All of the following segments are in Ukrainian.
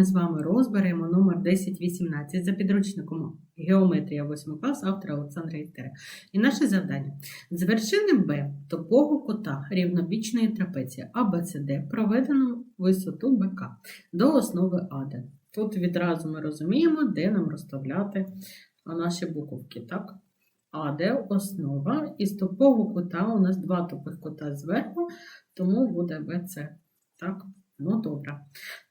ми з вами розберемо номер 1018 за підручником Геометрія 8 клас автора Олександра Істера. І наше завдання з вершини Б топого кута рівнобічної трапеції ABCD проведено висоту БК до основи АД. Тут відразу ми розуміємо, де нам розставляти наші буковки. Так? АД основа, і з топого кута у нас два топих кута зверху, тому буде БЦ. Так? Ну, добре.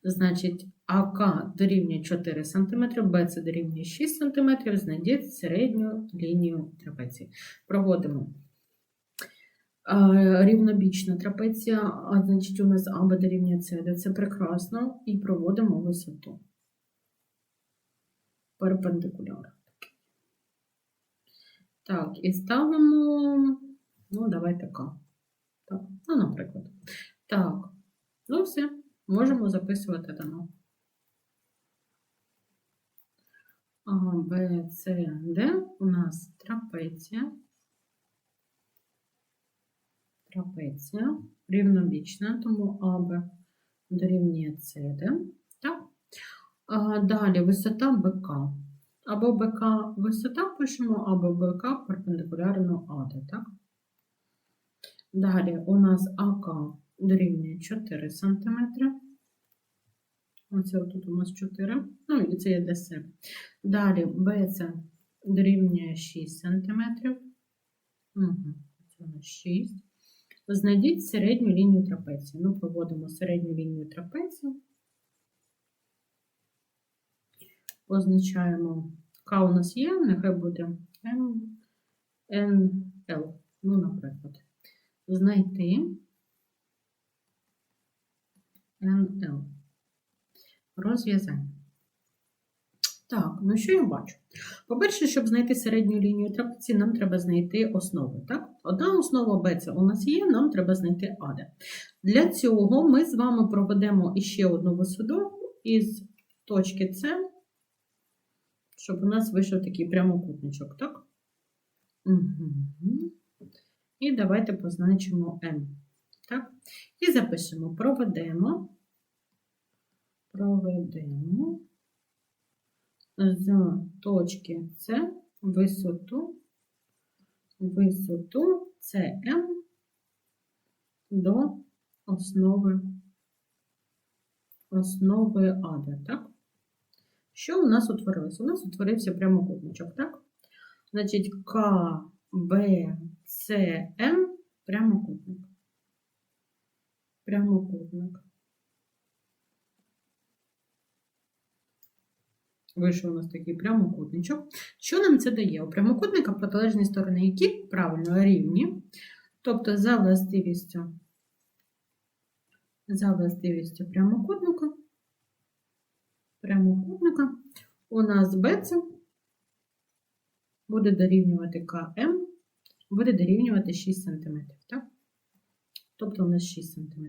Значить, АК дорівнює 4 см, БЦ дорівнює 6 см, знайдіть середню лінію трапеції. Проводимо рівнобічна трапеція, а значить, у нас АБ дорівнює СД. Це прекрасно. І проводимо висоту. Перпендикуляр. Так, і ставимо, ну, давайте К. Так, ну, наприклад. Так, ну все, можемо записувати дано. А, Б, С, Д у нас трапеція. Трапеція рівнобічна, тому АБ дорівнює СД. Далі висота БК. Або БК висота пишемо, або БК перпендикулярно АД, так? Далі у нас АК дорівнює 4 см. Оце тут у нас 4. Ну, і це є для себе. Далі БЦ дорівнює 6 см. Угу. Це у нас 6. Знайдіть середню лінію трапеції. Ну, проводимо середню лінію трапеції. Позначаємо К у нас є, нехай буде М. Ну, наприклад, знайти НЛ. Розв'язання. Так, ну що я бачу? По-перше, щоб знайти середню лінію трапеції, нам треба знайти основи. Так? Одна основа Б це у нас є, нам треба знайти АД. Для цього ми з вами проведемо іще одну висоду із точки С щоб у нас вийшов такий прямокутничок, так? Угу. І давайте позначимо М. Так? І запишемо, проведемо, проведемо з точки С висоту, висоту СМ до основи, основи АД, так? Що у нас утворилося? У нас утворився прямокутничок, так? Значить, К, Б, С, М прямокутник. Прямокутник. Вийшов у нас такий прямокутничок. Що нам це дає? У прямокутника протилежні сторони, які правильно рівні, тобто за властивістю, за властивістю прямокутника прямокутника у нас BC буде дорівнювати КМ, буде дорівнювати 6 см. Так? Тобто у нас 6 см.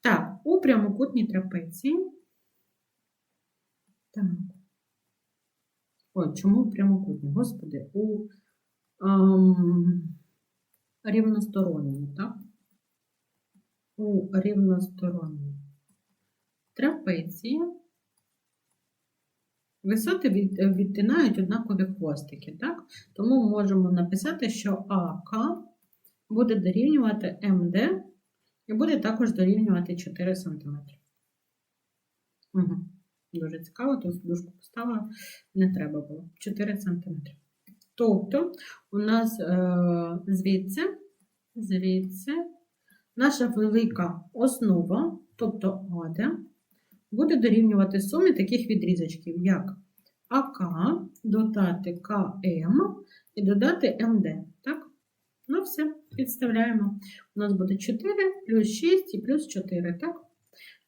Так, у прямокутній трапеції. Так. Ой, чому прямокутній? Господи, у ем, рівносторонній, так? У рівносторонній трапеції Висоти відтинають однакові хвостики, так? Тому можемо написати, що АК буде дорівнювати МД і буде також дорівнювати 4 см. Угу. Дуже цікаво, тут дужку поставила, не треба було. 4 см. Тобто, у нас е, звідси, звідси наша велика основа, тобто АД, буде дорівнювати сумі таких відрізочків, як АК, додати КМ і додати МД. Так? Ну, все, підставляємо. У нас буде 4 плюс 6 і плюс 4, так?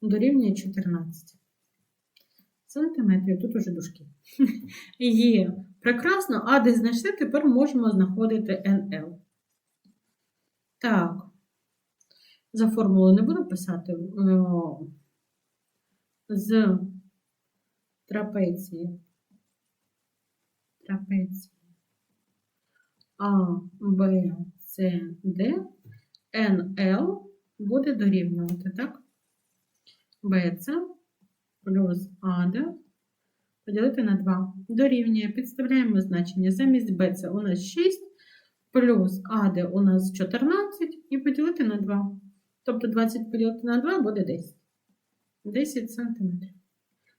Дорівнює 14 сантиметрів. Тут уже дужки. Є. Прекрасно, а де знайшли, тепер можемо знаходити НЛ. Так. За формулу не буду писати з трапеції. Трапеції А, Б, Д, НЛ буде дорівнювати, так? БЦ плюс АД поділити на 2. Дорівнює. Підставляємо значення. Замість b це у нас 6, плюс АД у нас 14 і поділити на 2. Тобто 20 поділити на 2 буде 10. 10 сантиметрів.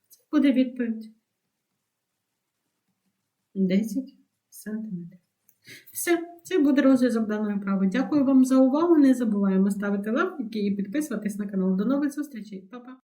Це буде відповідь. 10 сантиметрів. Все, це буде розв'язок даної вправи. Дякую вам за увагу. Не забуваємо ставити лайки і підписуватись на канал. До нових зустрічей. Па-па!